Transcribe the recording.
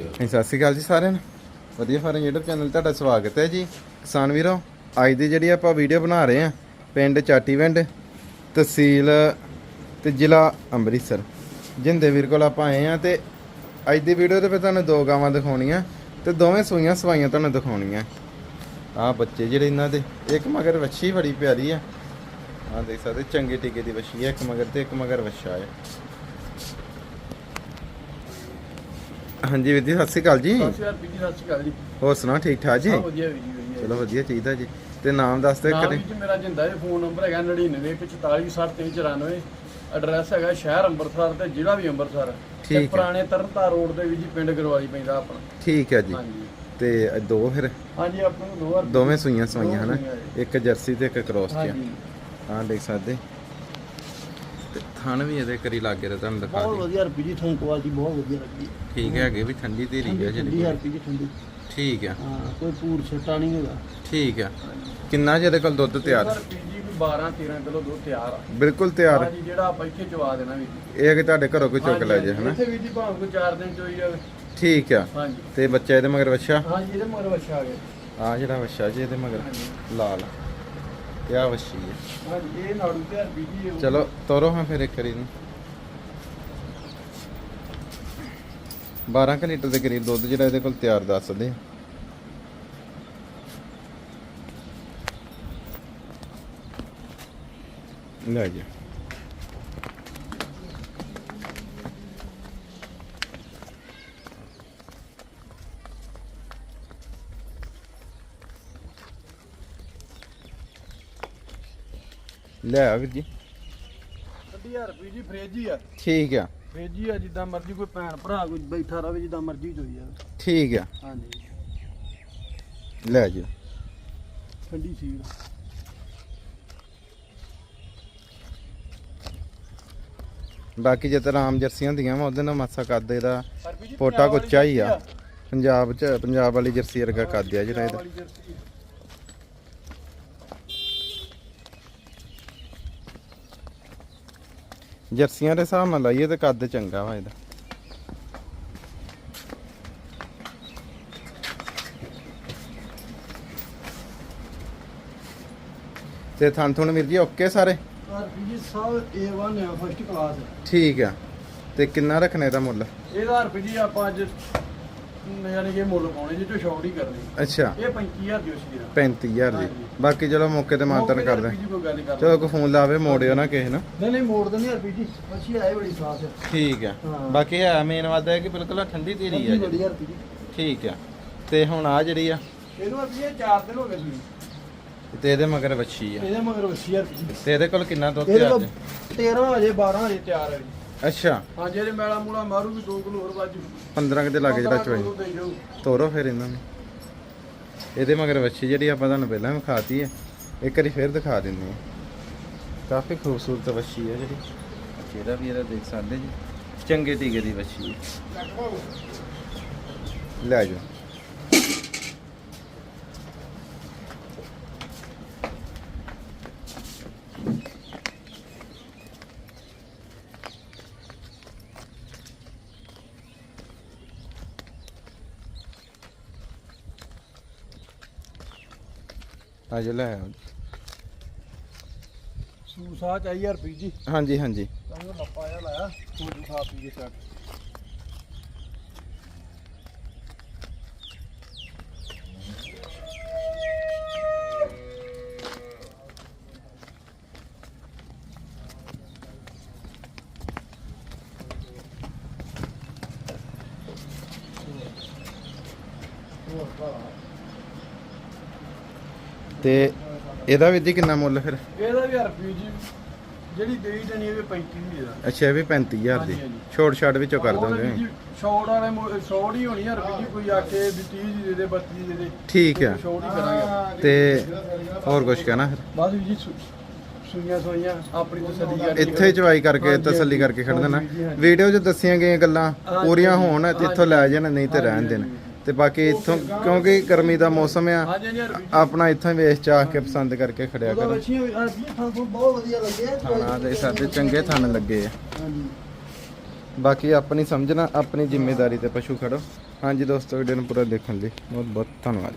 ਹਾਂਜੀ, ਸਤਿ ਸ਼੍ਰੀ ਅਕਾਲ ਜੀ ਸਾਰਿਆਂ ਨੂੰ। ਵਧੀਆ ਫਾਰਮ YouTube ਚੈਨਲ ਤੁਹਾਡਾ ਸਵਾਗਤ ਹੈ ਜੀ। ਕਿਸਾਨ ਵੀਰੋ ਅੱਜ ਦੀ ਜਿਹੜੀ ਆਪਾਂ ਵੀਡੀਓ ਬਣਾ ਰਹੇ ਹਾਂ ਪਿੰਡ ਚਾਟੀਵਿੰਡ ਤਹਿਸੀਲ ਤੇ ਜ਼ਿਲ੍ਹਾ ਅੰਮ੍ਰਿਤਸਰ। ਜਿੰਦੇ ਵੀਰ ਕੋਲ ਆਪਾਂ ਆਏ ਹਾਂ ਤੇ ਅੱਜ ਦੀ ਵੀਡੀਓ ਤੇ ਫਿਰ ਤੁਹਾਨੂੰ ਦੋ ਗਾਵਾਂ ਦਿਖਾਉਣੀਆਂ ਤੇ ਦੋਵੇਂ ਸੂਈਆਂ ਸਵਾਈਆਂ ਤੁਹਾਨੂੰ ਦਿਖਾਉਣੀਆਂ। ਆ ਬੱਚੇ ਜਿਹੜੇ ਇਹਨਾਂ ਦੇ ਇੱਕ ਮਗਰ ਵੱਛੀ ਬੜੀ ਪਿਆਰੀ ਆ। ਆ ਦੇਖ ਸਕਦੇ ਚੰਗੇ ਟੀਕੇ ਦੀ ਵੱਛੀ ਹੈ ਇੱਕ ਮਗਰ ਤੇ ਇੱਕ ਮਗਰ ਵੱਛਾ ਹੈ ਹਾਂਜੀ ਵੀਰ ਜੀ ਸਤਿ ਸ਼੍ਰੀ ਅਕਾਲ ਜੀ। ਸਤਿ ਸ਼੍ਰੀ ਅਕਾਲ ਜੀ ਜੀ। ਹੋਰ ਸੁਣਾ ਠੀਕ ਠਾਕ ਜੀ? ਵਧੀਆ ਜੀ ਵਧੀਆ। ਚਲੋ ਵਧੀਆ ਚਾਹੀਦਾ ਜੀ। ਤੇ ਨਾਮ ਦੱਸ ਦਿਓ ਕਰੇ ਜੀ ਮੇਰਾ ਜਿੰਦਾ ਹੈ ਫੋਨ ਨੰਬਰ ਹੈਗਾ 9944739394 ਐਡਰੈਸ ਹੈਗਾ ਸ਼ਹਿਰ ਅੰਮ੍ਰਿਤਸਰ ਤੇ ਜ਼ਿਲ੍ਹਾ ਵੀ ਅੰਮ੍ਰਿਤਸਰ। ਠੀਕ। ਪੁਰਾਣੇ ਤਰਨਤਾਰ ਰੋਡ ਦੇ ਵੀ ਜੀ ਪਿੰਡ ਗਰਵਾਲੀ ਪੈਂਦਾ ਆਪਣਾ। ਠੀਕ ਹੈ ਜੀ। ਤੇ ਦੋ ਫਿਰ? ਹਾਂਜੀ ਆਪਾਂ ਨੂੰ ਦੋ ਵਾਰ ਦੋਵੇਂ ਸੂਈਆਂ ਸਵਾਈਆਂ ਹਨਾ? ਜੀ। ਇੱਕ ਜਰਸੀ ਤੇ ਇੱਕ ਕ੍ਰੋਸ ਚ ਹਾਂ ਦੇਖ ਸਕਦੇ। ਥਣ ਵੀ ਇਹਦੇ ਕਰੀ ਲੱਗੇ ਤੇ ਤੁਹਾਨੂੰ ਦਿਖਾ ਬਹੁਤ ਦੇ ਵਧੀਆ ਰੁਪਈ ਜੀ ਤੁਹਾਨੂੰ ਕੁਆਲਿਟੀ ਬਹੁਤ ਵਧੀਆ ਲੱਗੀ। ਠੀਕ ਹੈਗੇ ਵੀ ਠੰਡੀ ਧੀਰੀ ਹੈ ਠੰਡੀ ਜਿਹੜੀ ਰੁਪਈ ਜੀ ਠੰਡੀ। ਠੀਕ ਹੈ ਹਾਂ ਕੋਈ ਪੂਰ ਛਟਾ ਨਹੀਂ ਹੈਗਾ। ਠੀਕ ਹੈ ਕਿੰਨਾ ਜਿਹਦੇ ਕੋਲ ਦੁੱਧ ਤਿਆਰ? ਰੁਪਈ ਜੀ ਵੀ 12 13 ਕਿਲੋ ਦੁੱਧ ਤਿਆਰ ਆ। ਬਿਲਕੁਲ ਤਿਆਰ। ਹਾਂਜੀ ਜਿਹੜਾ ਆਪਾਂ ਇੱਥੇ ਚਵਾ ਦੇਣਾ ਵੀ। ਇਹ ਹੈ ਕਿ ਤੁਹਾਡੇ ਘਰੋਂ ਕੋਈ ਚੁੱਕ ਲੈ ਜੇ ਹਨਾ? ਇੱਥੇ ਵੀ ਜੀ ਭਾਵੇਂ ਕੋਈ 4 ਦਿਨ ਚੋਈ ਜਾਵੇ। ਠੀਕ ਆ। ਹਾਂਜੀ ਤੇ ਬੱਚਾ ਇਹਦੇ ਮਗਰ ਵੱਛਾ? ਹਾਂਜੀ ਇਹਦੇ ਮਗਰ ਵੱਛਾ ਆ ਗਿਆ। ਆ ਜਿਹੜਾ ਵੱਛਾ ਜੀ ਇਹਦੇ ਮਗਰ। ਲਾਲ। ਤੇ ਆ ਵੱਛੀ ਹੈ? ਹਾਂਜੀ ਇਹ ਨਾੜੂ ਤੇ ਹਰਬੀ ਜੀ ਇਹ- ਚਲੋ ਤੋਰੋ ਹਾਂ ਫਿਰ ਇੱਕ ਵਾਰੀ ਨੂੰ 12 ਕੁ ਲੀਟਰ ਦੇ ਕਰੀਬ ਦੁੱਧ ਜਿਹੜਾ ਇਹਦੇ ਕੋਲ ਤਿਆਰ ਦੱਸਦੇ ਆ ਲੈ ਜੀ। ਲੈ ਆ ਵੀਰ ਜੀ। ਅੱਧੀ ਹਜ਼ਾਰ ਰੁਪਏ ਜੀ ਫ੍ਰਿਜ ਹੀ ਆ। ਠੀਕ ਆ। ਫ੍ਰਿਜ ਹੀ ਆ ਜਿੱਦਾਂ ਮਰਜ਼ੀ ਕੋਈ ਭੈਣ ਭਰਾ ਕੋਈ ਬੈਠਾ ਰਵੇ ਜਿੱਦਾਂ ਮਰਜ਼ੀ ਚੋਈ ਜਾਵੇ। ਠੀਕ ਆ। ਹਾਂਜੀ। ਲੈ ਜੀ। ਠੰਡੀ ਸੀਲ ਬਾਕੀ ਜੇ ਤਾਂ ਆਮ ਜਰਸੀਆਂ ਹੁੰਦੀਆਂ ਵਾ ਉਹਦੇ ਨਾਲ ਮਾਸਾ ਕੱਦ ਇਹਦਾ ਜੀ ਪੋਟਾ ਕੁੱਚਾ ਹੀ ਆ। ਪੰਜਾਬ ਚ ਪੰਜਾਬ ਵਾਲੀ ਜਰਸੀ ਵਰਗਾ ਕੱਦ ਆ ਜਿਹੜਾ ਇਹਦਾ ਵਾਲੀ ਜਰਸੀ। ਜਰਸੀਆਂ ਦੇ ਹਿਸਾਬ ਨਾਲ ਲਾਈਏ ਤੇ ਕੱਦ ਚੰਗਾ ਵਾ ਇਹਦਾ। ਤੇ ਥਣ ਥੁਣ ਵੀਰ ਜੀ ਓਕੇ ਸਾਰੇ? ਹਰਬੀ ਜੀ ਸਭ A1 ਆ ਫਸਟ ਕਲਾਸ ਠੀਕ ਆ। ਤੇ ਕਿੰਨਾ ਰੱਖਣੇ ਦਾ ਮੁੱਲ? ਇਹਦਾ ਹਰਬੀ ਜੀ ਆਪਾਂ ਅੱਜ ਯਾਨੀ ਕਿ ਮੁੱਲ ਪਾਉਣੇ ਜੀ ਤੋਂ ਸ਼ੌਟ ਹੀ ਕਰਨੀ। ਅੱਛਾ। ਇਹ 35000 ਦੀ ਉਸੀ ਦਾ 35000 ਦੀ। ਬਾਕੀ ਚਲੋ ਮੌਕੇ ਤੇ ਤੇ ਕਰਦੇ ਚਲੋ ਕੋਈ ਫੋਨ ਲਾਵੇ ਮੋੜਿਓ ਨਾ ਕਿਸੇ ਨੂੰ। ਨਹੀਂ ਨਹੀਂ ਮੋੜ ਦਿੰਦੇ ਹਰਬੀ ਜੀ। ਅੱਛੀ ਆਏ ਬੜੀ ਸਾਫ਼। ਹੈ ਠੀਕ ਆ। ਹਾਂ। ਬਾਕੀ ਹੈ ਮੇਨ ਵਾਦਾ ਹੈ ਕਿ ਬਿਲਕੁਲ ਠੰਡੀ ਧੀਰੀ ਆ ਬੜੀ ਜੀ। ਠੀਕ ਆ। ਤੇ ਹੁਣ ਆ ਜਿਹੜੀ ਆ ਇਹਨੂੰ ਜੀ 4 ਦਿਨ ਹੋ ਗਏ ਸੀ। ਤੇ ਇਹਦੇ ਮਗਰ ਵੱਛੀ ਆ। ਇਹਦੇ ਮਗਰ ਹਰਬੀ ਜੀ। ਤੇ ਇਹਦੇ ਕੋਲ ਕਿੰਨਾ ਦੁੱਧ ਇਹਦੇ ਤਿਆਰ ਕੋਲ ਜੀ 13 ਵਜੇ 12 ਵਜੇ ਤਿਆਰ ਹੈ ਅੱਛਾ। ਹਾਂਜੀ ਇਹਦੇ ਮੈਲਾ ਮੂਲਾ ਮਾਰੂ ਵੀ 2 ਕਿਲੋ ਹੋਰ ਵਾਜੂ 15 ਕਿਤੇ ਲੱਗ ਜਿਹੜਾ ਚੋਈ। ਤੋਰੋ ਫਿਰ ਇਹਨਾਂ ਨੂੰ। ਇਹਦੇ ਮਗਰ ਵੱਛੀ ਜਿਹੜੀ ਆਪਾਂ ਤੁਹਾਨੂੰ ਪਹਿਲਾਂ ਵੀ ਵਿਖਾਤੀ ਹੈ, ਇੱਕ ਵਾਰੀ ਫਿਰ ਦਿਖਾ ਦਿੰਦੇ ਹਾਂ। ਕਾਫੀ ਖੂਬਸੂਰਤ ਵੱਛੀ ਹੈ ਜਿਹੜੀ। ਚਿਹਰਾ ਵੀ ਇਹਦਾ ਦੇਖ ਸਕਦੇ ਜੀ, ਚੰਗੇ ਟੀਕੇ ਦੀ ਵੱਛੀ ਹੈ। ਲੈ ਜਾਓ। ਆ ਜਾ ਲੈ ਆਓ ਜੀ। ਸੂਸਾ ਚਾਹੀਏ ਹਰਪੀ ਜੀ ਹਾਂਜੀ ਹਾਂਜੀ। ਤਾਂ ਉਹ ਲੱਪਾ ਜਿਹਾ ਲਾਇਆ ਕੋਈ ਖਾ ਪੀ ਕੇ ਚੱਕ। ਤੇ ਇਹਦਾ ਵੀ ਜੀ ਕਿੰਨਾ ਮੁੱਲ ਫਿਰ? ਇਹਦਾ ਵੀ ਹਰਪੀ ਜੀ। ਜਿਹੜੀ ਦੇਈ ਜਾਣੀ ਇਹ 35 ਦੀ ਦਾ ਅੱਛਾ ਇਹ ਵੀ 35000 ਦੀ। ਹਾਂਜੀ, ਹਾਂਜੀ। ਛੋਟ ਛਾਟ ਵਿੱਚੋਂ ਕਰ ਦੋਗੇ। ਸ਼ੌਟ ਵਾਲੇ ਸ਼ੌਟ ਹੀ ਹੋਣੀ ਹਰਪੀ ਜੀ ਕੋਈ ਆਖੇ ਵੀ 30 ਦੀ ਦੇ ਦੇ 32 ਦੀ ਦੇ ਦੇ। ਠੀਕ ਆ। ਸ਼ੌਟ ਹੀ ਕਰਾਂਗੇ। ਤੇ ਹੋਰ ਕੁਝ ਕਹਿਣਾ ਫਿਰ? ਬਸ ਵੀ ਜੀ ਸੁ- ਸੂਈਆਂ ਸੋਈਆਂ ਆਪਣੀ ਤਸੱਲੀ ਕਰਕੇ ਇੱਥੇ ਚਵਾਈ ਕਰਕੇ ਹਾਂਜੀ, ਤਸੱਲੀ ਕਰਕੇ ਖੜ ਦੇਣਾ। ਹਾਂਜੀ, ਹਾਂਜੀ। ਵੀਡੀਓ 'ਚ ਦੱਸੀਆਂ ਗਈਆਂ ਗੱਲਾਂ ਪੂਰੀਆਂ। ਹੋਣ ਤੇ ਇੱਥੋਂ ਲੈ ਜਾਣ ਨਹੀਂ ਤੇ ਰਹਿਣ ਦੇਣ। ਤੇ ਬਾਕੀ ਇੱਥੋਂ ਕਿਉਂਕਿ ਗਰਮੀ ਦਾ ਮੌਸਮ ਆ ਹਾਂਜੀ ਹਾਂਜੀ ਆਪਣਾ ਇੱਥੋਂ ਹੀ ਵੇਚ ਚਾਹ ਕੇ ਪਸੰਦ ਕਰਕੇ ਖੜਿਆ ਕਰੋ। ਬਹੁਤ ਵਧੀਆ ਲੱਗੇ ਖਾਣਾ ਦੇ ਸਾਡੇ ਚੰਗੇ ਥਣ ਲੱਗੇ ਆ। ਹਾਂਜੀ। ਬਾਕੀ ਆਪਣੀ ਸਮਝਣਾ ਆਪਣੀ ਜ਼ਿੰਮੇਵਾਰੀ ਤੇ ਪਸ਼ੂ ਖੜੋ। ਹਾਂਜੀ ਦੋਸਤੋ ਵੀਡੀਓ ਨੂੰ ਪੂਰਾ ਦੇਖਣ ਲਈ ਬਹੁਤ ਬਹੁਤ ਧੰਨਵਾਦ।